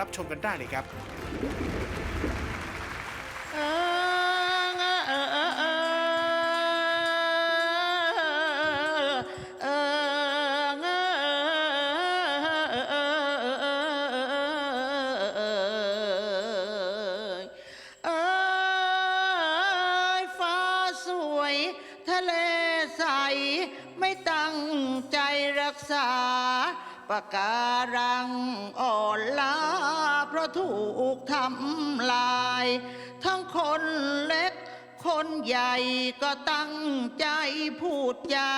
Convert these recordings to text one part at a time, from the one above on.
รับชมกันได้เลยครับ ษาปะการังอ่อนล้าเพราะถูกทำลาย ทั้งคนเล็กคนใหญ่ก็ตั้งใจพูดยา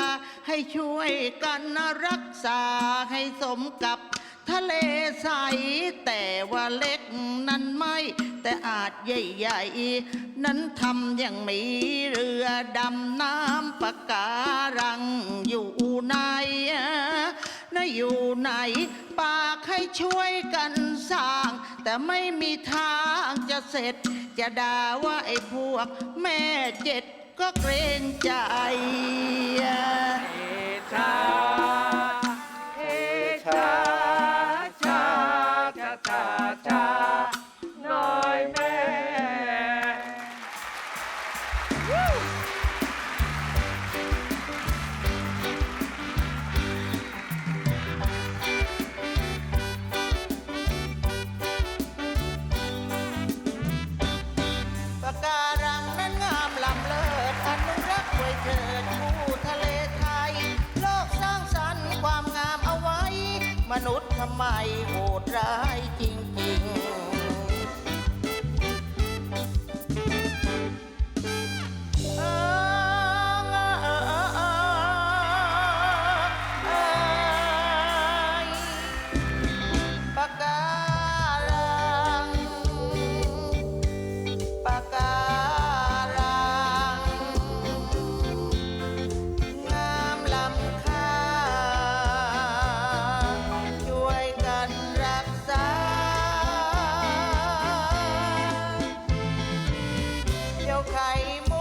ให้ช่วยกันรักษาให้สมกับ ทะเลใสแต่ว่าเล็กนั้นไม่ แต่อาจใหญ่ๆ นั้นทำอย่างมีเรือดำน้ำปะการังอยู่ไหนนะอยู่ไหนปากให้ช่วยกันสร้าง แต่ไม่มีทางจะเสร็จ จะด่าว่าไอ้พวก แม่เจ็ดก็เกรงใจ นุษย์ทำไมโหด eu caí